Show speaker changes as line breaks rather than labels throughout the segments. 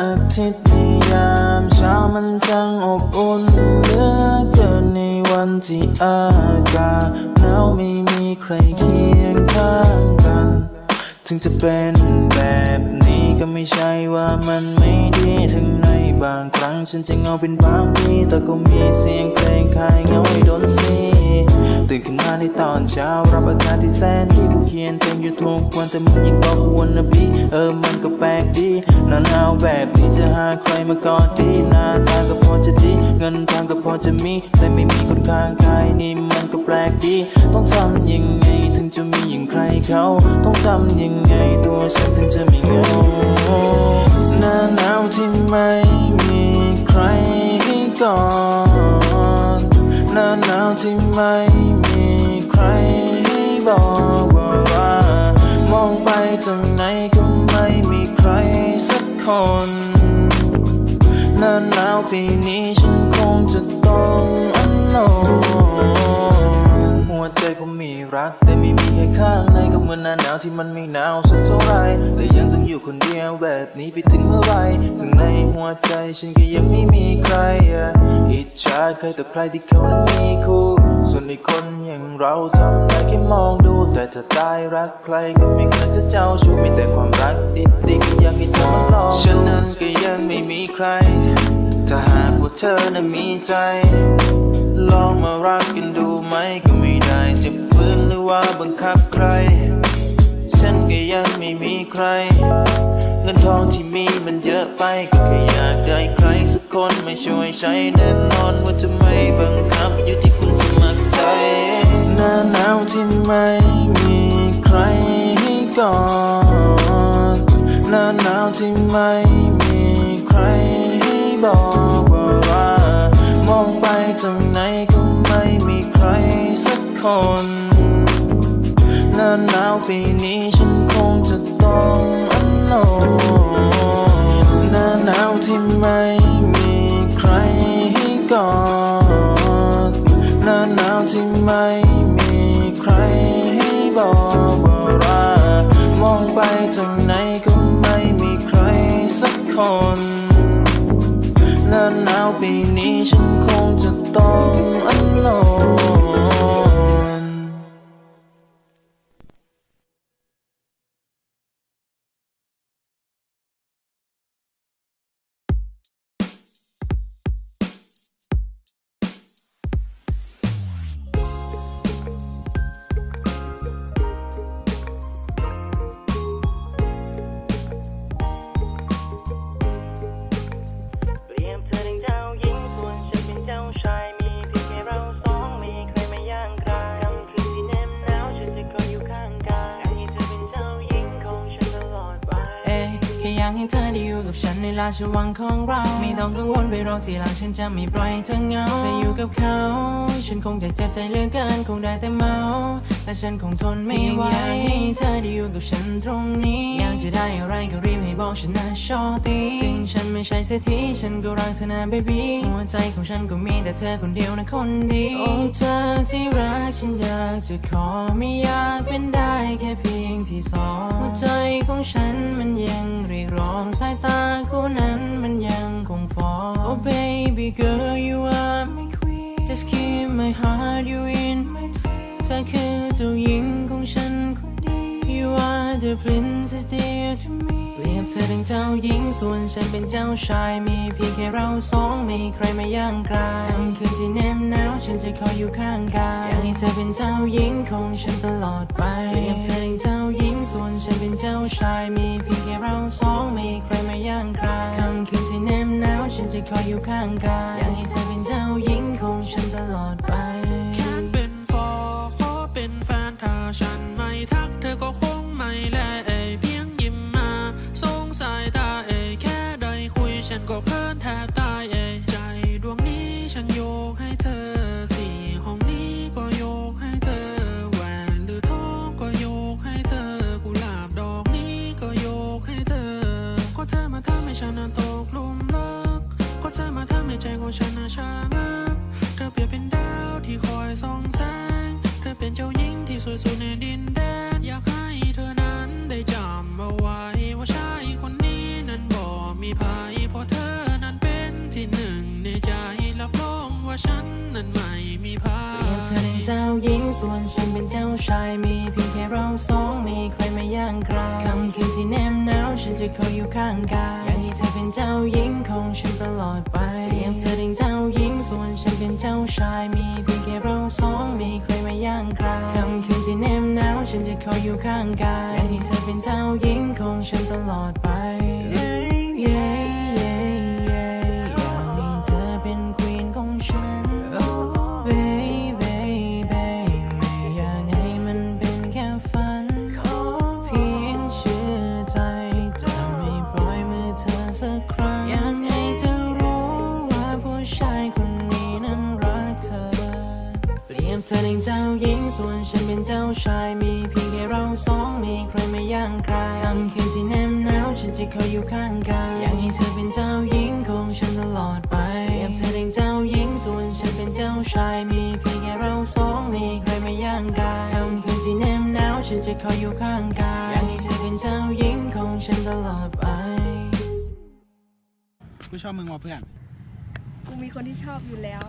อาทิตย์ในยามเช้ามันช่างอบอุ่นเหลือเกินในวันที่อากาศหนาวไม่มีใครเคียงข้างกัน ถึงจะเป็นแบบนี้ก็ไม่ใช่ว่ามันไม่ดีถึงในบางครั้งฉันจะเงาเป็นบางทีแต่ก็มีเสียงเพลงคลายเงาให้โดนซี ตื่นขึ้นมาในตอนเช้า รับอากาศที่แสนดีกูเขียนเพลงอยู่ทุกวันแต่มึงยังบอกวันนะบีเออมันก็แปลกดีหนาวหนาวแบบนี้จะหาใครมากอดดีหน้าตาก็พอจะดี เงินทางก็พอจะมี แต่ไม่มีคนข้างกายนี่มันก็แปลกดี ต้องทำยังไงถึงจะมีอย่างใครเขา ต้องทำยังไงตัวฉันถึงจะไม่เหงาหน้าหนาวที่ไม่มีใครให้กอดหน้าหนาวที่ไม่ ใครให้บอกว่าว่ามองไปทางไหนก็ไม่มีใครสักคนหน้าหนาวปีนี้ฉันคงจะต้องอันโลนหัวใจผมมีรัก แต่ไม่มีใครข้างในก็เหมือนหน้าหนาวที่มันไม่หนาวสักเท่าไหร และยังต้องอยู่คนเดียวแบบนี้ไปถึงเมื่อไหรข้างในหัวใจฉันก็ยังไม่มีใครอะอิจฉาใครต่อใครที่เขานั้นมีคู่ ส่วนในคนอย่างเราทำได้แค่มองดู แต่จะตายรักใครก็ไม่เคยจะเจ้าชู้มีแต่ความรักดีๆก็อยากให้เธอมาลองฉันนั้นก็ยังไม่มีใคร ถ้าหากว่าเธอนั้นมีใจ ลองมารักกันดูไหมก็ไม่ได้จะฝืนหรือว่าบังคับใคร ฉันก็ยังไม่มีใคร เงินทองที่มีมันเยอะไปก็แค่อยากได้ใครสักคนไมาช่วยใช้แน่นอนว่าจะไม่บังคับอยู่ที่คุณสมัครใจหน้าหนาวที่ไม่มีใครให้กอดหน้าหนาวที่ไม่มีใครให้บอกว่าว่ามองไปทางไหนก็ไม่มีใครสักคนหน้าหนาวปีนี้ฉันคงจะต้องอัน ลนหน้าหนาวที่ไม่มีใครให้กอดหน้าหนาวที่ไม่มีใครให้บอกว่ารักมองไปทางไหนก็ไม่มีใครสักคนหน้าหนาวปีนี้ฉันคงจะต้องอันโลน
ให้เธอได้
อยู่กับฉันในราชวังของเรา ไม่ต้องกังวลไปรอกทีหลังฉันจะไม่ปล่อยให้เธอเหงาเธออยู่กับเขา ฉันคงจะเจ็บใจเหลือเกินคงได้แต่เมา และฉันคงทนไม่ไหวอยากให้เธอได้อยู่กับฉันตรงนี้ อยากจะได้อะไรก็รีบ ให้บอกฉันนะชอตีถึงฉันไม่ใช่เศรษฐีฉันก็รักเธอนะ baby หัวใจของฉันก็มีแต่เธอคนเดียวนะคนดีโอ้เธอที่รักฉันอยากจะขอไม่อยากเป็นได้แค่เพียงที่สองหัวใจของฉันมันยังเรียกร้องสายตาคู่นั้นมันยังคงฟ้อง Oh baby girl you are my queen Just keep my heart you in my dream เธอคือเจ้าหญิงของฉัน คนดี You are the princess dear to me เปรียบเธอดังเจ้าหญิงส่วนฉันเป็นเจ้าชาย มีเพียงแค่เราสองไม่ใครมาย่างกลายค่ำคืนที่แนบหนาวฉันจะคอยอยู่ข้างกายอยากให้เธอเป็นเจ้าหญิงของฉันตลอดไปเปรียบเธอดังเจ้าหญิงส่วนฉันเป็นเจ้าชาย มีเพียงแค่เราสองไม่ใครมาย่างกลายค่ำคืนที่แนบหนาวฉันจะคอยอยู่ข้างกายอยากให้เธอเป็นเจ้าหญิง ฉันะ
ช้างเธอเปลี่ยนเป็นดาวที่คอยส่องแสง เธอเป็นเจ้าหญิงที่สวยสุดในดินแดน อยากให้เธอนั้นได้จำเอาไว้ ว่าชายคนนี้นั้นบ่มีภัยเพราะเธ
อนั้นเป็นที่หนึ่งใน
ใจรับรองว่าฉันนั้นไม่ ส่วนฉันเป็นเจ้าชายมีเพียงแค่เราสองมีใครมาย่างกราคำคืนที่แนมหนาวฉันจะคอยอยู่ข้างกายอยากให้เธอเป็นเจ้าหญิงของฉันตลอดไปเปรียบเธอเป็นเจ้าหญิงส่วนฉันเป็นเจ้าชายมีเพียงแค่เราสองมีใครมาย่างกราคำคืนที่แนมหนาวฉันจะคอยอยู่ข้างกายอยากให้เธอเป็นเจ้าหญิงของฉันตลอดไป yeah, yeah, สักครั้งอยากให้เธอรู้ว่าผู้ชายคนนี้นั้นรักเธอ เปรียบเธอเป็นเจ้าหญิงส่วนฉันเป็นเจ้าชายมีเพียงแค่เราสองมีใครไม่ย่างกรายค่ำคืนที่แนมหนาวฉันจะคอยอยู่ข้างกายอยากให้เธอเป็นเจ้าหญิงของฉันตลอดไปเปรียบเธอเป็นเจ้าหญิงส่วนฉันเป็นเจ้าชายมีเพียงแค่เราสองมีใครไม่ย่างกายค่ำคืนที่แนมหนาวฉันจะคอยอยู่ข้างกาย กู
ชอบมึงว่ะเพื่อน
กูมีคนที่ชอบอยู่แล้ว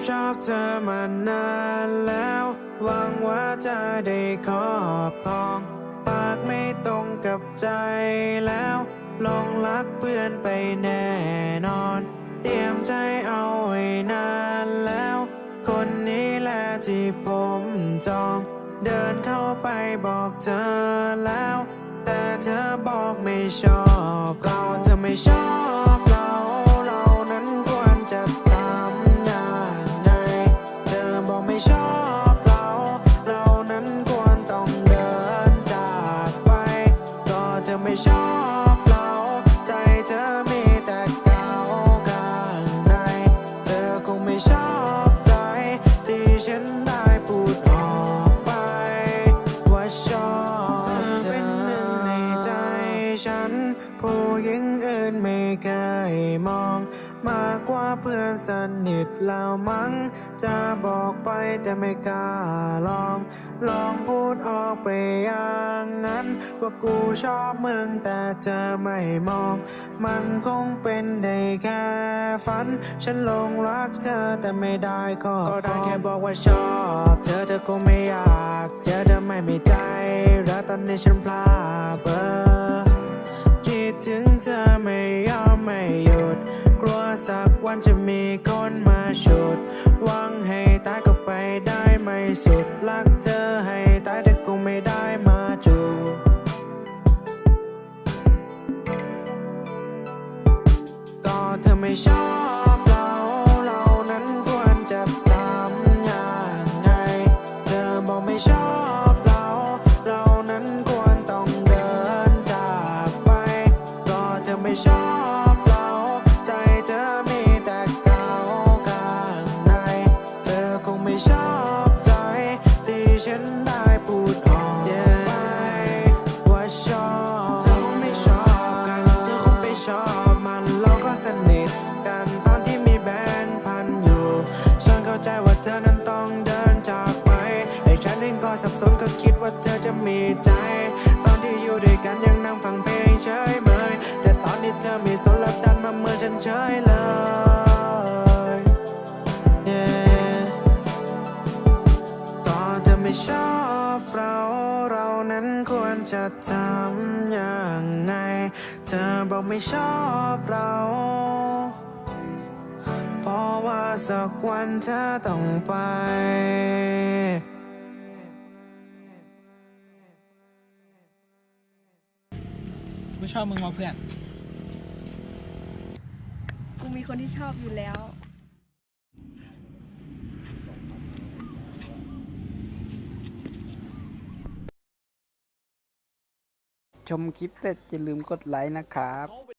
อบชอบเธอมานานแล้ว หวังว่าจะได้ครอบครอง ปากไม่ตรงกับใจแล้วหลงรักเพื่อนไปแน่นอน เตรียมใจเอาไว้นานแล้ว คนนี้แหละที่ผมจอง เดินเข้าไปบอกเธอแล้ว แต่เธอบอกไม่ชอบเราเธอไม่ชอบ นผู้หญิงอื่นไม่เคยมอง มากกว่าเพื่อนสนิทแล้วมั้ง จะบอกไปแต่ไม่กล้าลอง ลองพูดออกไปอย่างนั้น ว่ากูชอบมึงแต่เธอไม่มอง มันคงเป็นได้แค่ฝัน ฉันลงรักเธอแต่ไม่ได้ก็ก็ได้แค่บอกว่าชอบ เธอเธอคงไม่อยาก เจอเธอไม่มีใจ แล้วตอนนี้ฉันพลาดเบอร์ ถึงเธอไม่ยอมไม่หยุด กลัวสักวันจะมีคนมาฉุดหวังให้ตายก็ไปได้ไม่สุด รักเธอให้ตายแต่กูไม่ได้มาจูก็เธอไม่ชอบ กันตอนที่มีแบงค์พันอยู่ ฉันเข้าใจว่าเธอนั้นต้องเดินจากไปไอ้ฉันเองก็สับสนก็คิดว่าเธอจะมีใจ ตอนที่อยู่ด้วยกันยังนั่งฟังเพลงเฉยเมยแต่ตอนนี้เธอมีสนแล้วดันมาเมื่อฉันเฉยเลย Yeah ก็เธอไม่ชอบเรา เรานั้นควรจะทำอย่างไง เธอบอกไม่ชอบเรา เพราะว่าสักวันเธอต้องไป
กูชอบมึงว่ะเพื่อน
กูมีคนที่ชอบอยู่แล้ว
ชมคลิปเสร็จอย่าลืมกดไลค์นะครับ